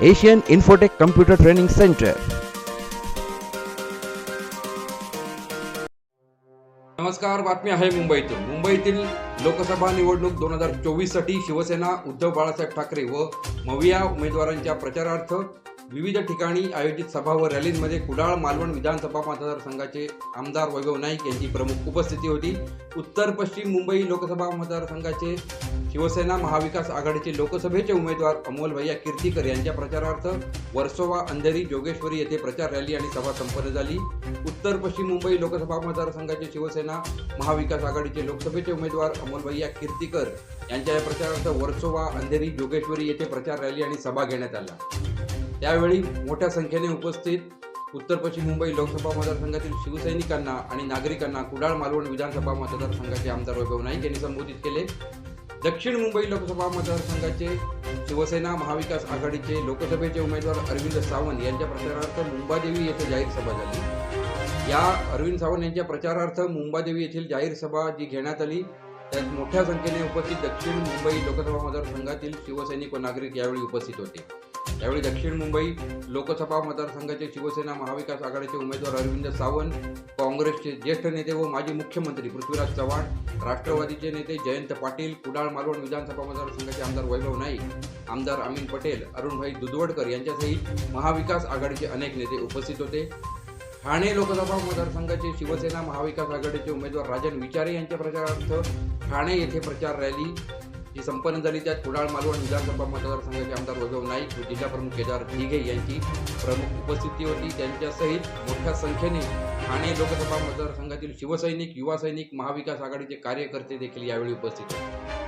Asian Infotech computer training centre. नमस्कार बातमी आहे मुंबईतून. मुंबईतील लोकसभा निवडणूक दोन हजार चोवीससाठी शिवसेना उद्धव बाळासाहेब ठाकरे व मविया उमेदवारांच्या प्रचारार्थ विविध ठिकाणी आयोजित सभा व रॅलींमध्ये कुडाळ मालवण विधानसभा मतदारसंघाचे आमदार वैभव नाईक यांची प्रमुख उपस्थिती होती. उत्तर पश्चिम मुंबई लोकसभा मतदारसंघाचे शिवसेना महाविकास आघाडीचे लोकसभेचे उमेदवार अमोल भैया कीर्तीकर यांच्या प्रचारार्थ वर्सोवा अंधेरी जोगेश्वरी येथे प्रचार रॅली आणि सभा संपन्न झाली. उत्तर पश्चिम मुंबई लोकसभा मतदारसंघाचे शिवसेना महाविकास आघाडीचे लोकसभेचे उमेदवार अमोल भैया कीर्तीकर यांच्या या प्रचारार्थ वर्सोवा अंधेरी जोगेश्वरी येथे प्रचार रॅली आणि सभा घेण्यात आला त्यावेळी मोठ्या संख्येने उपस्थित उत्तर पश्चिम मुंबई लोकसभा मतदारसंघातील शिवसैनिकांना आणि नागरिकांना कुडाळ मालवण विधानसभा मतदारसंघाचे आमदार वैभव नाईक यांनी संबोधित केले. दक्षिण मुंबई लोकसभा मतदारसंघाचे शिवसेना महाविकास आघाडीचे लोकसभेचे उमेदवार अरविंद सावंत यांच्या प्रचारार्थ मुंबादेवी येथे जाहीर सभा झाली. या अरविंद सावंत यांच्या प्रचारार्थ मुंबादेवी येथील जाहीर सभा जी घेण्यात आली त्यात मोठ्या संख्येने उपस्थित दक्षिण मुंबई लोकसभा मतदारसंघातील शिवसैनिक व नागरिक यावेळी उपस्थित होते. यावेळी दक्षिण मुंबई लोकसभा मतदारसंघाचे शिवसेना महाविकास आघाडीचे उमेदवार अरविंद सावंत काँग्रेसचे ज्येष्ठ नेते व माजी मुख्यमंत्री पृथ्वीराज चव्हाण राष्ट्रवादीचे नेते जयंत पाटील कुडाळ मालवण विधानसभा मतदारसंघाचे आमदार वैभव नाईक आमदार अमीन पटेल अरुणभाई दुधवडकर यांच्यासहित महाविकास आघाडीचे अनेक नेते उपस्थित होते. ठाणे लोकसभा मतदारसंघाचे शिवसेना महाविकास आघाडीचे उमेदवार राजन विचारे यांच्या प्रचारार्थ ठाणे येथे प्रचार रॅली जी संपन्न झाली त्यात कुडाळ मालवण विधानसभा मतदारसंघाचे आमदार वैभव नाईक व जिल्हाप्रमुख केदार ढिगे यांची प्रमुख उपस्थिती होती. त्यांच्यासहित मोठ्या संख्येने ठाणे लोकसभा मतदारसंघातील शिवसैनिक युवा सैनिक महाविकास आघाडीचे कार्यकर्ते देखील यावेळी उपस्थित होते.